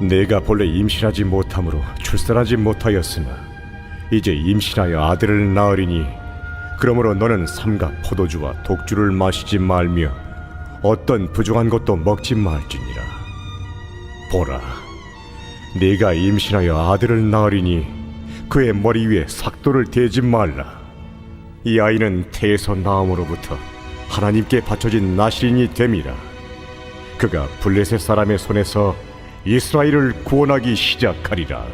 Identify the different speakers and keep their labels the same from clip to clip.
Speaker 1: 내가 본래 임신하지 못함으로 출산하지 못하였으나 이제 임신하여 아들을 낳으리니 그러므로 너는 삼가 포도주와 독주를 마시지 말며 어떤 부정한 것도 먹지 말지니라. 보라, 네가 임신하여 아들을 낳으리니 그의 머리 위에 삭도를 대지 말라. 이 아이는 태에서 나음으로부터 하나님께 바쳐진 나시린이 됨이라. 그가 블레셋 사람의 손에서 이스라엘을 구원하기 시작하리라.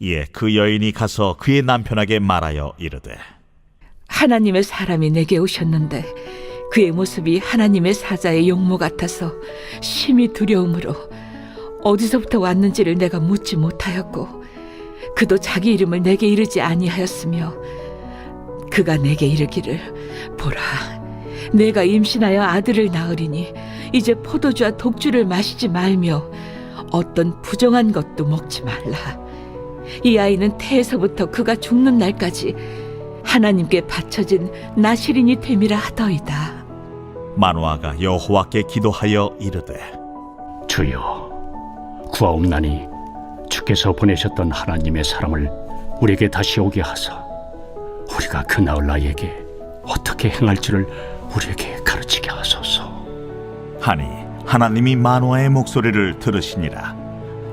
Speaker 2: 이에 그 여인이 가서 그의 남편에게 말하여 이르되
Speaker 3: 하나님의 사람이 내게 오셨는데 그의 모습이 하나님의 사자의 용모 같아서 심히 두려움으로 어디서부터 왔는지를 내가 묻지 못하였고 그도 자기 이름을 내게 이르지 아니하였으며 그가 내게 이르기를 보라 내가 임신하여 아들을 낳으리니 이제 포도주와 독주를 마시지 말며 어떤 부정한 것도 먹지 말라 이 아이는 태에서부터 그가 죽는 날까지 하나님께 바쳐진 나시린이 됨이라 하더이다.
Speaker 2: 마노아가 여호와께 기도하여 이르되
Speaker 4: 주여 구하옵나니 주께서 보내셨던 하나님의 사람을 우리에게 다시 오게 하사 우리가 그 나을 나에게 어떻게 행할지를 우리에게 가르치게 하소서
Speaker 2: 하니 하나님이 마노아의 목소리를 들으시니라.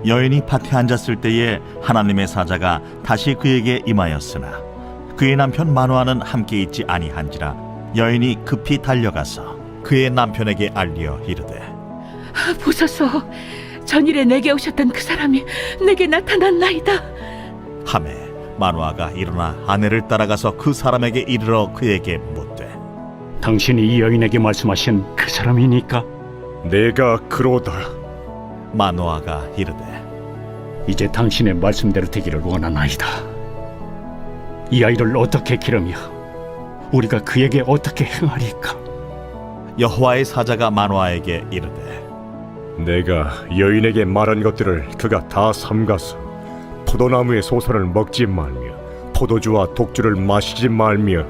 Speaker 2: 여인이 밭에 앉았을 때에 하나님의 사자가 다시 그에게 임하였으나 그의 남편 마노아는 함께 있지 아니한지라 여인이 급히 달려가서 그의 남편에게 알리어 이르되
Speaker 3: 아, 보소서, 전일에 내게 오셨던 그 사람이 내게 나타났나이다.
Speaker 2: 하매 마노아가 일어나 아내를 따라가서 그 사람에게 이르러 그에게 묻되
Speaker 4: 당신이 이 여인에게 말씀하신 그 사람이니까
Speaker 1: 내가 그로다.
Speaker 2: 마노아가 이르되
Speaker 4: 이제 당신의 말씀대로 되기를 원하나이다 이 아이를 어떻게 기르며 우리가 그에게 어떻게 행하리까
Speaker 2: 여호와의 사자가 마노아에게 이르되
Speaker 1: 내가 여인에게 말한 것들을 그가 다 삼가서 포도나무의 소선을 먹지 말며 포도주와 독주를 마시지 말며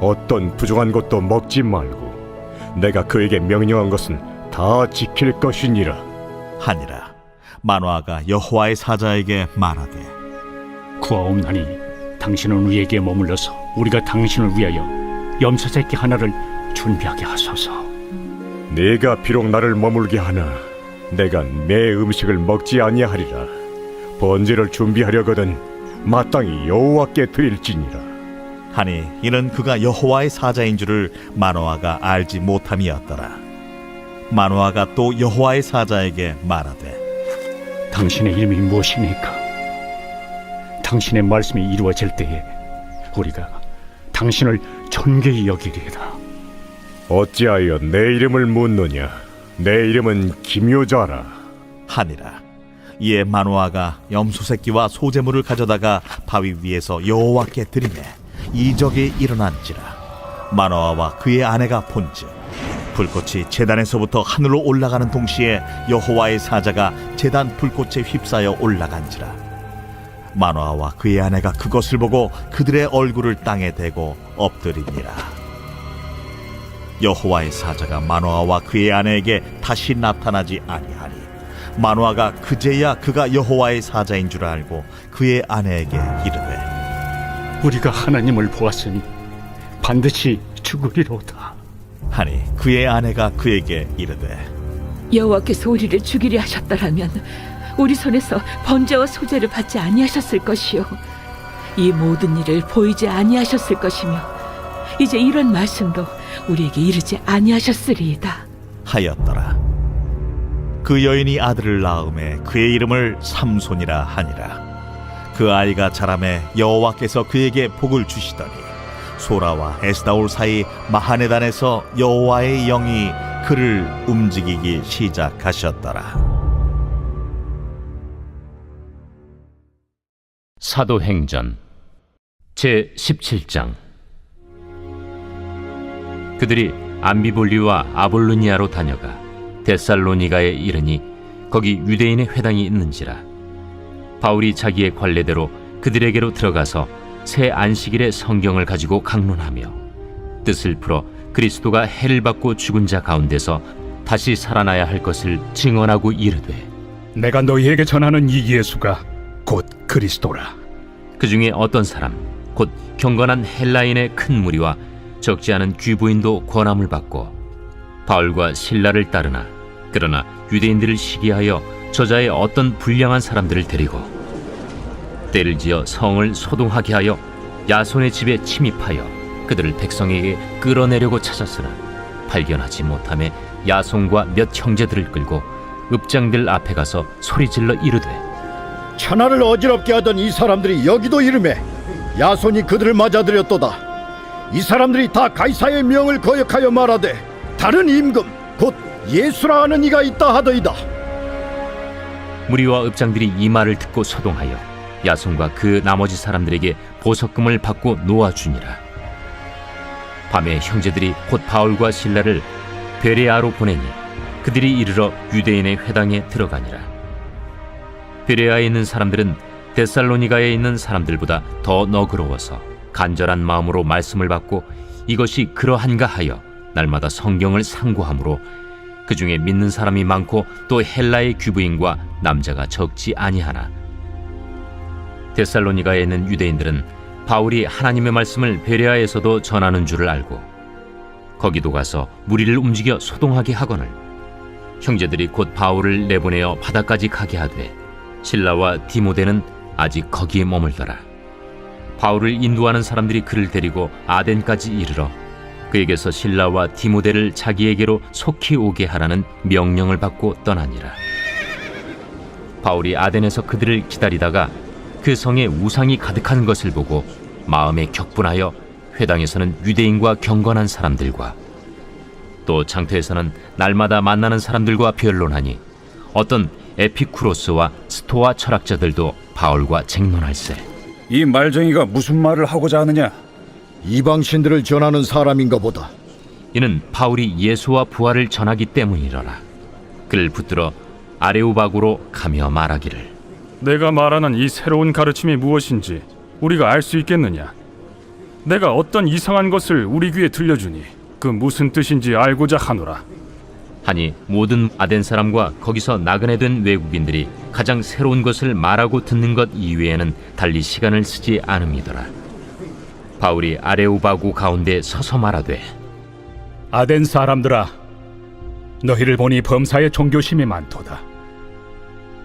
Speaker 1: 어떤 부정한 것도 먹지 말고 내가 그에게 명령한 것은 다 지킬 것이니라.
Speaker 2: 하니라 마노아가 여호와의 사자에게 말하되
Speaker 4: 구하옵나니 당신은 우리에게 머물러서 우리가 당신을 위하여 염소 새끼 하나를 준비하게 하소서.
Speaker 1: 네가 비록 나를 머물게 하나 내가 내 음식을 먹지 아니하리라. 번제를 준비하려거든 마땅히 여호와께 드릴지니라.
Speaker 2: 하니 이는 그가 여호와의 사자인 줄을 마노아가 알지 못함이었더라. 마노아가 또 여호와의 사자에게 말하되
Speaker 4: 당신의 이름이 무엇입니까? 당신의 말씀이 이루어질 때에 우리가 당신을 존귀히 여기리이다.
Speaker 1: 어찌하여 내 이름을 묻느냐? 내 이름은 김효자라.
Speaker 2: 하니라. 이에 마노아가 염소 새끼와 소재물을 가져다가 바위 위에서 여호와께 드리매 이적이 일어난지라. 마노아와 그의 아내가 본즉 불꽃이 제단에서부터 하늘로 올라가는 동시에 여호와의 사자가 제단 불꽃에 휩싸여 올라간지라. 마노아와 그의 아내가 그것을 보고 그들의 얼굴을 땅에 대고 엎드리니라. 여호와의 사자가 마노아와 그의 아내에게 다시 나타나지 아니하니 마노아가 그제야 그가 여호와의 사자인 줄 알고 그의 아내에게 이르되
Speaker 4: 우리가 하나님을 보았으니 반드시 죽으리로다.
Speaker 2: 하니 그의 아내가 그에게 이르되
Speaker 3: 여호와께서 우리를 죽이려 하셨더라면 우리 손에서 번제와 소제를 받지 아니하셨을 것이요. 이 모든 일을 보이지 아니하셨을 것이며 이제 이런 말씀도 우리에게 이르지 아니하셨으리이다.
Speaker 2: 하였더라. 그 여인이 아들을 낳음에 그의 이름을 삼손이라 하니라. 그 아이가 자라매 여호와께서 그에게 복을 주시더니 소라와 에스다올 사이 마하네단에서 여호와의 영이 그를 움직이기 시작하셨더라.
Speaker 5: 사도행전 제 17장. 그들이 암비볼리와 아볼로니아로 다녀가 데살로니가에 이르니 거기 유대인의 회당이 있는지라. 바울이 자기의 관례대로 그들에게로 들어가서 새 안식일에 성경을 가지고 강론하며 뜻을 풀어 그리스도가 해를 받고 죽은 자 가운데서 다시 살아나야 할 것을 증언하고 이르되
Speaker 4: 내가 너희에게 전하는 이 예수가 곧 그리스도라.
Speaker 5: 그 중에 어떤 사람 곧 경건한 헬라인의 큰 무리와 적지 않은 귀부인도 권함을 받고 바울과 신라를 따르나 그러나 유대인들을 시기하여 저자의 어떤 불량한 사람들을 데리고 때를 지어 성을 소동하게 하여 야손의 집에 침입하여 그들을 백성에게 끌어내려고 찾았으나 발견하지 못함에 야손과 몇 형제들을 끌고 읍장들 앞에 가서 소리질러 이르되
Speaker 6: 천하를 어지럽게 하던 이 사람들이 여기도 이름에 야손이 그들을 맞아들였도다. 이 사람들이 다 가이사의 명을 거역하여 말하되 다른 임금 곧 예수라 하는 이가 있다 하더이다.
Speaker 5: 무리와 읍장들이 이 말을 듣고 소동하여 야손과 그 나머지 사람들에게 보석금을 받고 놓아주니라. 밤에 형제들이 곧 바울과 신라를 베레아로 보내니 그들이 이르러 유대인의 회당에 들어가니라. 베레아에 있는 사람들은 데살로니가에 있는 사람들보다 더 너그러워서 간절한 마음으로 말씀을 받고 이것이 그러한가 하여 날마다 성경을 상고하므로 그 중에 믿는 사람이 많고 또 헬라의 귀부인과 남자가 적지 아니하나 데살로니가에 있는 유대인들은 바울이 하나님의 말씀을 베레아에서도 전하는 줄을 알고 거기도 가서 무리를 움직여 소동하게 하거늘 형제들이 곧 바울을 내보내어 바다까지 가게 하되 신라와 디모데는 아직 거기에 머물더라 바울을 인도하는 사람들이 그를 데리고 아덴까지 이르러 그에게서 신라와 디모데를 자기에게로 속히 오게 하라는 명령을 받고 떠나니라. 바울이 아덴에서 그들을 기다리다가 그 성에 우상이 가득한 것을 보고 마음에 격분하여 회당에서는 유대인과 경건한 사람들과 또 장터에서는 날마다 만나는 사람들과 변론하니 어떤 에피쿠로스와 스토아 철학자들도 바울과 쟁론할세.
Speaker 7: 이 말쟁이가 무슨 말을 하고자 하느냐?
Speaker 6: 이방 신들을 전하는 사람인가 보다.
Speaker 5: 이는 바울이 예수와 부활을 전하기 때문이러라. 그를 붙들어 아레오바구로 가며 말하기를
Speaker 8: 내가 말하는 이 새로운 가르침이 무엇인지 우리가 알 수 있겠느냐? 내가 어떤 이상한 것을 우리 귀에 들려주니 그 무슨 뜻인지 알고자 하노라.
Speaker 5: 하니 모든 아덴 사람과 거기서 나그네 된 외국인들이 가장 새로운 것을 말하고 듣는 것 이외에는 달리 시간을 쓰지 않음이더라. 바울이 아레오바구 가운데 서서 말하되
Speaker 4: 아덴 사람들아, 너희를 보니 범사에 종교심이 많도다.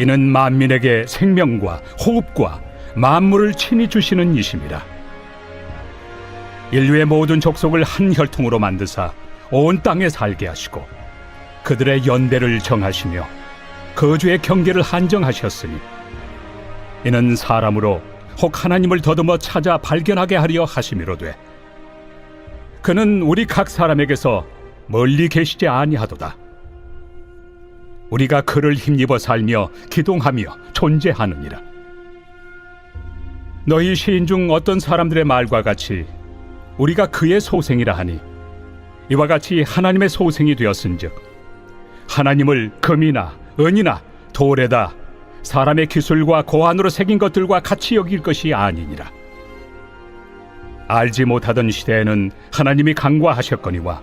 Speaker 4: 이는 만민에게 생명과 호흡과 만물을 친히 주시는 이심이라 인류의 모든 족속을 한 혈통으로 만드사 온 땅에 살게 하시고 그들의 연대를 정하시며 거주의 경계를 한정하셨으니 이는 사람으로 혹 하나님을 더듬어 찾아 발견하게 하려 하심이로되 그는 우리 각 사람에게서 멀리 계시지 아니하도다. 우리가 그를 힘입어 살며 기동하며 존재하느니라. 너희 시인 중 어떤 사람들의 말과 같이 우리가 그의 소생이라 하니 이와 같이 하나님의 소생이 되었은즉 하나님을 금이나 은이나 돌에다 사람의 기술과 고안으로 새긴 것들과 같이 여길 것이 아니니라. 알지 못하던 시대에는 하나님이 강과하셨거니와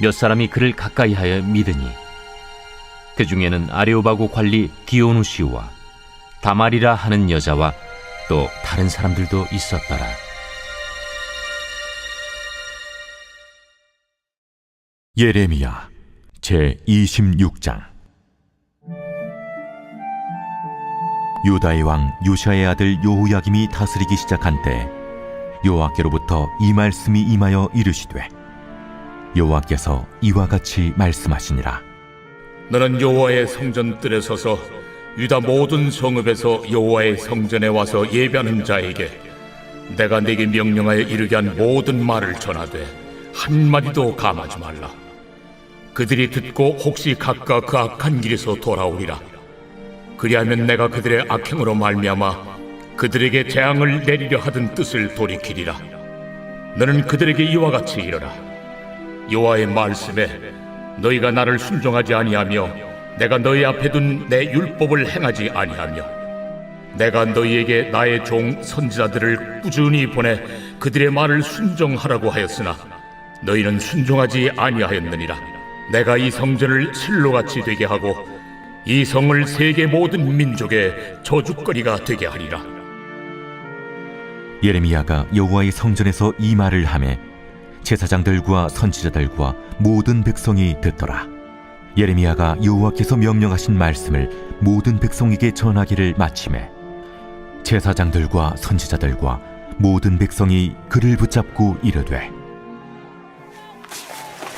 Speaker 5: 몇 사람이 그를 가까이하여 믿으니 그 중에는 아레오바고 관리 디오누시우와 다말이라 하는 여자와 또 다른 사람들도 있었더라.
Speaker 9: 예레미야 제 26장 유다의 왕 요시아의 아들 요호야김이 다스리기 시작한 때 여호와께로부터 이 말씀이 임하여 이르시되 여호와께서 이와 같이 말씀하시니라
Speaker 10: 너는 여호와의 성전 뜰에 서서 유다 모든 성읍에서 여호와의 성전에 와서 예배하는 자에게 내가 네게 명령하여 이르게 한 모든 말을 전하되 한 마디도 감하지 말라. 그들이 듣고 혹시 각각 그 악한 길에서 돌아오리라. 그리하면 내가 그들의 악행으로 말미암아 그들에게 재앙을 내리려 하던 뜻을 돌이키리라. 너는 그들에게 이와 같이 이르라. 여호와의 말씀에 너희가 나를 순종하지 아니하며 내가 너희 앞에 둔 내 율법을 행하지 아니하며 내가 너희에게 나의 종 선지자들을 꾸준히 보내 그들의 말을 순종하라고 하였으나 너희는 순종하지 아니하였느니라. 내가 이 성전을 실로같이 되게 하고 이 성을 세계 모든 민족의 저주거리가 되게 하리라.
Speaker 9: 예레미야가 여호와의 성전에서 이 말을 하매 제사장들과 선지자들과 모든 백성이 듣더라 예레미야가 여호와께서 명령하신 말씀을 모든 백성에게 전하기를 마침에 제사장들과 선지자들과 모든 백성이 그를 붙잡고 이르되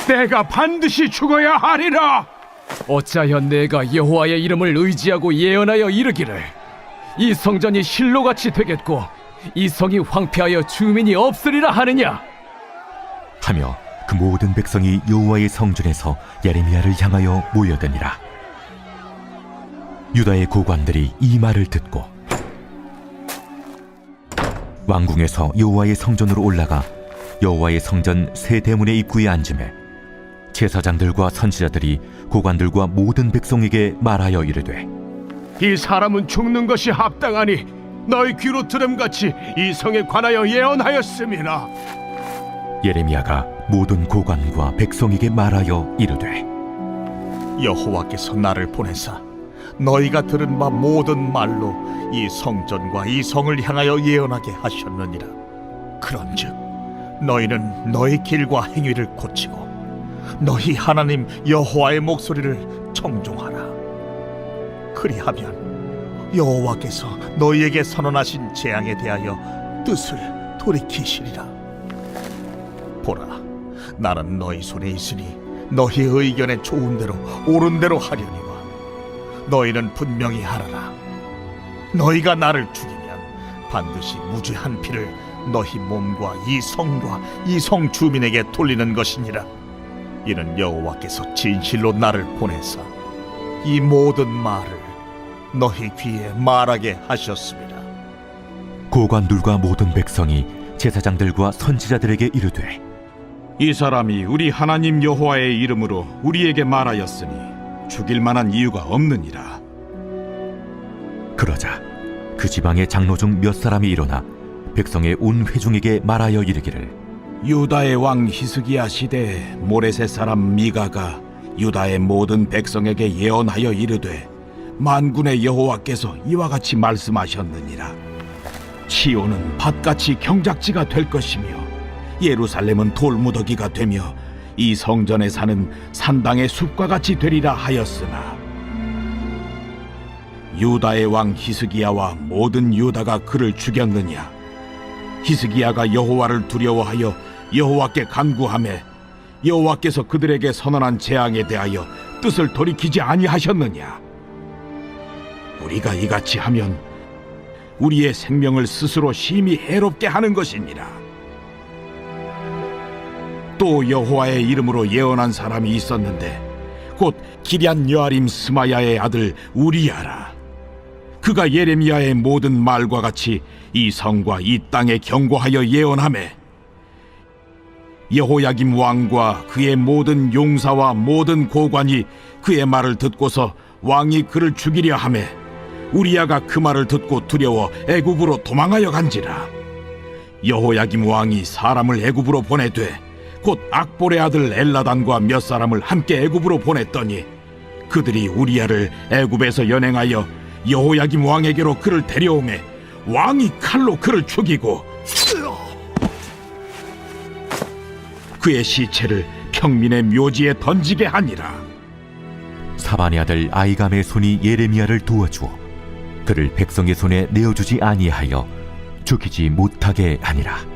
Speaker 11: 내가 반드시 죽어야 하리라. 어찌하여 내가 여호와의 이름을 의지하고 예언하여 이르기를 이 성전이 실로같이 되겠고 이 성이 황폐하여 주민이 없으리라 하느냐?
Speaker 9: 하며 그 모든 백성이 여호와의 성전에서 예레미야를 향하여 모여드니라 유다의 고관들이 이 말을 듣고 왕궁에서 여호와의 성전으로 올라가 여호와의 성전 세 대문의 입구에 앉음에 제사장들과 선지자들이 고관들과 모든 백성에게 말하여 이르되
Speaker 11: 이 사람은 죽는 것이 합당하니 너희 귀로 들음같이 이 성에 관하여 예언하였음이라.
Speaker 9: 예레미야가 모든 고관과 백성에게 말하여 이르되
Speaker 2: 여호와께서 나를 보내사 너희가 들은 바 모든 말로 이 성전과 이 성을 향하여 예언하게 하셨느니라. 그런즉 너희는 너희 길과 행위를 고치고 너희 하나님 여호와의 목소리를 청종하라. 그리하면 여호와께서 너희에게 선언하신 재앙에 대하여 뜻을 돌이키시리라. 보라, 나는 너희 손에 있으니 너희 의견에 좋은 대로 옳은 대로 하려니와 너희는 분명히 하라라. 너희가 나를 죽이면 반드시 무죄한 피를 너희 몸과 이 성과 이 성 주민에게 돌리는 것이니라. 이는 여호와께서 진실로 나를 보내사 이 모든 말을 너희 귀에 말하게 하셨습니다.
Speaker 9: 고관들과 모든 백성이 제사장들과 선지자들에게 이르되
Speaker 12: 이 사람이 우리 하나님 여호와의 이름으로 우리에게 말하였으니 죽일 만한 이유가 없느니라.
Speaker 9: 그러자 그 지방의 장로 중 몇 사람이 일어나 백성의 온 회중에게 말하여 이르기를
Speaker 12: 유다의 왕 히스기야 시대에 모레셋 사람 미가가 유다의 모든 백성에게 예언하여 이르되 만군의 여호와께서 이와 같이 말씀하셨느니라. 시온은 밭같이 경작지가 될 것이며 예루살렘은 돌무더기가 되며 이 성전에 사는 산당의 숲과 같이 되리라 하였으나 유다의 왕 히스기야와 모든 유다가 그를 죽였느냐? 히스기야가 여호와를 두려워하여 여호와께 간구하매 여호와께서 그들에게 선언한 재앙에 대하여 뜻을 돌이키지 아니하셨느냐? 우리가 이같이 하면 우리의 생명을 스스로 심히 해롭게 하는 것이니라 또 여호와의 이름으로 예언한 사람이 있었는데 곧 기럇 여아림 스마야의 아들 우리야라. 그가 예레미야의 모든 말과 같이 이 성과 이 땅에 경고하여 예언하매 여호야김 왕과 그의 모든 용사와 모든 고관이 그의 말을 듣고서 왕이 그를 죽이려 하매 우리야가 그 말을 듣고 두려워 애굽으로 도망하여 간지라.
Speaker 13: 여호야김 왕이 사람을 애굽으로 보내되 곧 악볼의 아들 엘라단과 몇 사람을 함께 애굽으로 보냈더니 그들이 우리야를 애굽에서 연행하여 여호야김 왕에게로 그를 데려오매 왕이 칼로 그를 죽이고 그의 시체를 평민의 묘지에 던지게 하니라
Speaker 9: 사반의 아들 아이감의 손이 예레미야를 도와주어 그를 백성의 손에 내어주지 아니하여 죽이지 못하게 하니라.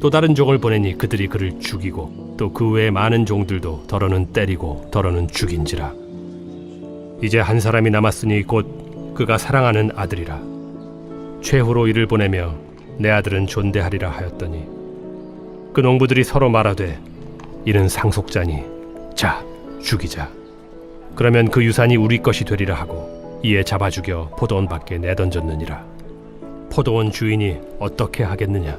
Speaker 8: 또 다른 종을 보내니 그들이 그를 죽이고 또 그 외에 많은 종들도 더러는 때리고 더러는 죽인지라. 이제 한 사람이 남았으니 곧 그가 사랑하는 아들이라. 최후로 이를 보내며 내 아들은 존대하리라 하였더니 그 농부들이 서로 말하되 이는 상속자니 자 죽이자. 그러면 그 유산이 우리 것이 되리라 하고 이에 잡아 죽여 포도원 밖에 내던졌느니라. 포도원 주인이 어떻게 하겠느냐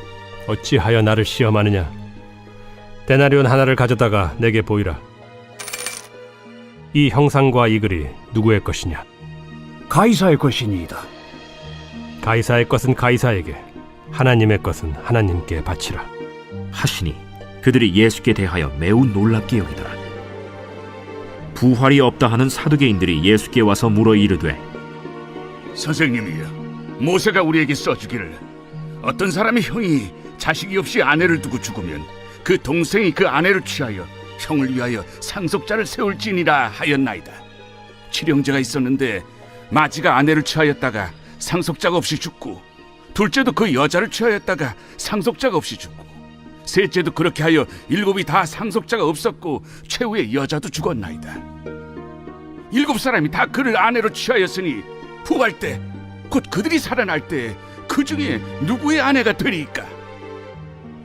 Speaker 8: 어찌하여 나를 시험하느냐? 데나리온 하나를 가져다가 내게 보이라. 이 형상과 이 글이 누구의 것이냐?
Speaker 7: 가이사의 것이니이다.
Speaker 8: 가이사의 것은 가이사에게 하나님의 것은 하나님께 바치라.
Speaker 14: 하시니 그들이 예수께 대하여 매우 놀랍게 여기더라. 부활이 없다 하는 사두개인들이 예수께 와서 물어 이르되
Speaker 13: 선생님이여 모세가 우리에게 써주기를 어떤 사람의 형이 자식이 없이 아내를 두고 죽으면 그 동생이 그 아내를 취하여 형을 위하여 상속자를 세울지니라 하였나이다 칠형제가 있었는데 마지가 아내를 취하였다가 상속자가 없이 죽고 둘째도 그 여자를 취하였다가 상속자가 없이 죽고 셋째도 그렇게 하여 일곱이 다 상속자가 없었고 최후의 여자도 죽었나이다 일곱 사람이 다 그를 아내로 취하였으니 부활 때 곧 그들이 살아날 때 그 중에 누구의 아내가 되리까?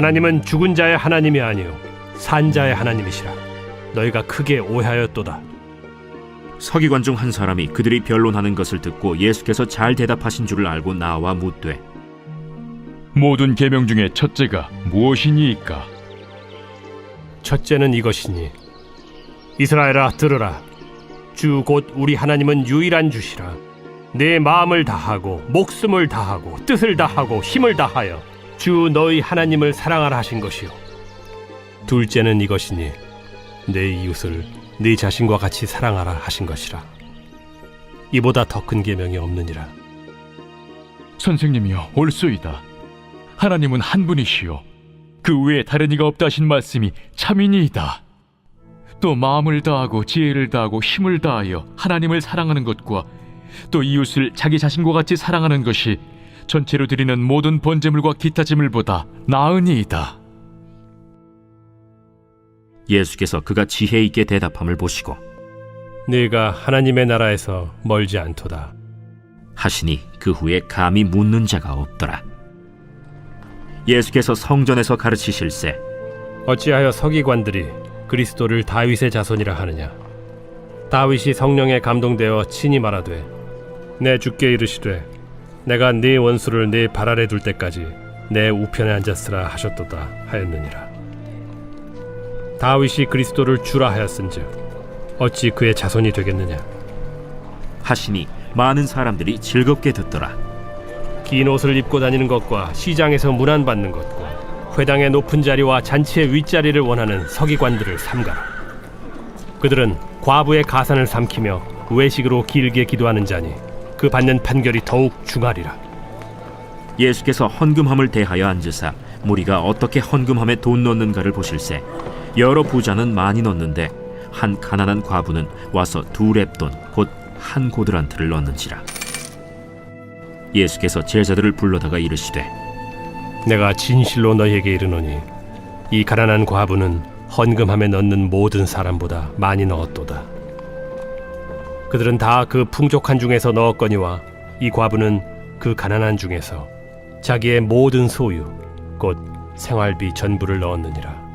Speaker 8: 하나님은 죽은 자의 하나님이 아니요 산 자의 하나님이시라. 너희가 크게 오해하였도다.
Speaker 14: 서기관 중 한 사람이 그들이 변론하는 것을 듣고 예수께서 잘 대답하신 줄을 알고 나와 묻되
Speaker 8: 모든 계명 중에 첫째가 무엇이니이까? 첫째는 이것이니 이스라엘아 들으라. 주 곧 우리 하나님은 유일한 주시라. 내 마음을 다하고 목숨을 다하고 뜻을 다하고 힘을 다하여 주 너희 하나님을 사랑하라 하신 것이요 둘째는 이것이니 내 이웃을 네 자신과 같이 사랑하라 하신 것이라 이보다 더 큰 계명이 없느니라
Speaker 15: 선생님이여 옳소이다. 하나님은 한 분이시요 그 외에 다른 이가 없다 하신 말씀이 참이니이다. 또 마음을 다하고 지혜를 다하고 힘을 다하여 하나님을 사랑하는 것과 또 이웃을 자기 자신과 같이 사랑하는 것이 전체로 드리는 모든 번제물과 기타 제물보다 나으니이다.
Speaker 14: 예수께서 그가 지혜 있게 대답함을 보시고
Speaker 8: 네가 하나님의 나라에서 멀지 않도다.
Speaker 14: 하시니 그 후에 감히 묻는 자가 없더라. 예수께서 성전에서 가르치실세
Speaker 8: 어찌하여 서기관들이 그리스도를 다윗의 자손이라 하느냐? 다윗이 성령에 감동되어 친히 말하되 내 주께 이르시되 내가 네 원수를 네 발 아래 둘 때까지 내 우편에 앉았으라 하셨도다 하였느니라. 다윗이 그리스도를 주라 하였은즉 어찌 그의 자손이 되겠느냐?
Speaker 14: 하시니 많은 사람들이 즐겁게 듣더라.
Speaker 8: 긴 옷을 입고 다니는 것과 시장에서 문안 받는 것과 회당의 높은 자리와 잔치의 윗자리를 원하는 서기관들을 삼가라. 그들은 과부의 가산을 삼키며 외식으로 길게 기도하는 자니 그 받는 판결이 더욱 중하리라.
Speaker 14: 예수께서 헌금함을 대하여 앉으사 무리가 어떻게 헌금함에 돈 넣는가를 보실세 여러 부자는 많이 넣는데 한 가난한 과부는 와서 두 랩돈 곧 한 고드란트를 넣는지라 예수께서 제자들을 불러다가 이르시되
Speaker 8: 내가 진실로 너희에게 이르노니 이 가난한 과부는 헌금함에 넣는 모든 사람보다 많이 넣었도다. 그들은 다 그 풍족한 중에서 넣었거니와 이 과부는 그 가난한 중에서 자기의 모든 소유 곧 생활비 전부를 넣었느니라.